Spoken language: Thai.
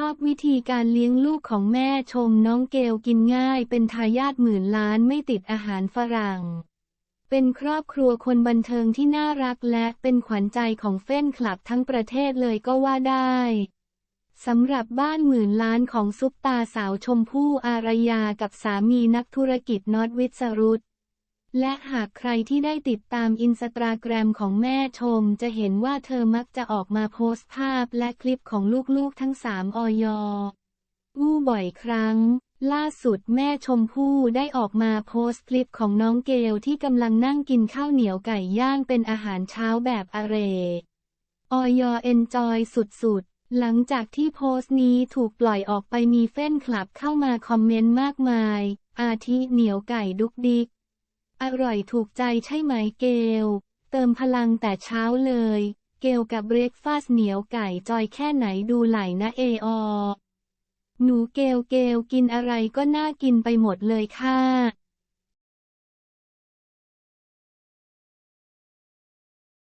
ชอบวิธีการเลี้ยงลูกของแม่ชมน้องเกลกินง่ายเป็นทายาทหมื่นล้านไม่ติดอาหารฝรั่ง เป็นครอบครัวคนบันเทิงที่น่ารักและเป็นขวัญใจของเฟ้นคลับทั้งประเทศเลยก็ว่าได้สำหรับบ้านหมื่นล้านของซุปตาสาวชมพู่อารยากับสามีนักธุรกิจน็อตวิศรุต และหากใครที่ได้ติดตามอินสตาแกรมของแม่ชม จะเห็นว่าเธอมักจะออกมาโพสต์ภาพและคลิปของลูกๆทั้งสามออยอู้บ่อยครั้ง ล่าสุดแม่ชมพู่ได้ออกมาโพสต์คลิปของน้องเกลที่กำลังนั่งกินข้าวเหนียวไก่ย่างเป็นอาหารเช้าแบบอเรออยเอนจอยสุดๆ หลังจากที่โพสต์นี้ถูกปล่อยออกไปมีเฟ้นคลับเข้ามาคอมเมนต์มากมาย อาทิเหนียวไก่ดุกดิก อร่อยถูกใจใช่ไหมเกล เติมพลังแต่เช้าเลย เกลกับเบรกฟาสเหนียวไก่จอยแค่ไหนดูไหลนะเออหนูเกลเกลกินอะไรก็น่ากินไปหมดเลยค่ะ